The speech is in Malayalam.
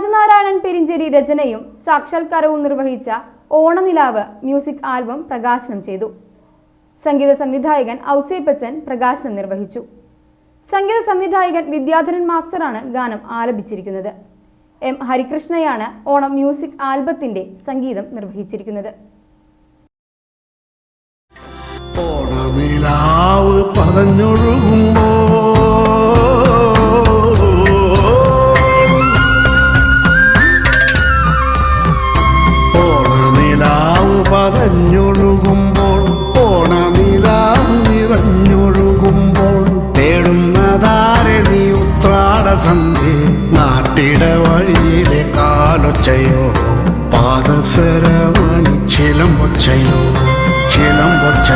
രാജനാരായണൻ പെരിഞ്ചേരി രചനയും സാക്ഷാത്കാരവും നിർവഹിച്ച ഓണനിലാവ് മ്യൂസിക് ആൽബം പ്രകാശനം ചെയ്തു. സംഗീത സംവിധായകൻ ഔസേപ്പച്ചൻ പ്രകാശനം നിർവഹിച്ചു. സംഗീത സംവിധായകൻ വിദ്യാധരൻ മാസ്റ്ററാണ് ഗാനം ആലപിച്ചിരിക്കുന്നത്. എം ഹരികൃഷ്ണയാണ് ഓണം മ്യൂസിക് ആൽബത്തിന്റെ സംഗീതം നിർവഹിച്ചിരിക്കുന്നത്. ഓണമിലാവ് പതഞ്ഞൊഴുകുമ്പോ ഉത്രാട സന്ധി നാട്ടിട വഴിയിലെ കാലൊച്ചയോ പാദസരമണി ചിലമ്പൊച്ചയോ ചിലമ്പൊച്ചയോ ചിലമ്പൊച്ച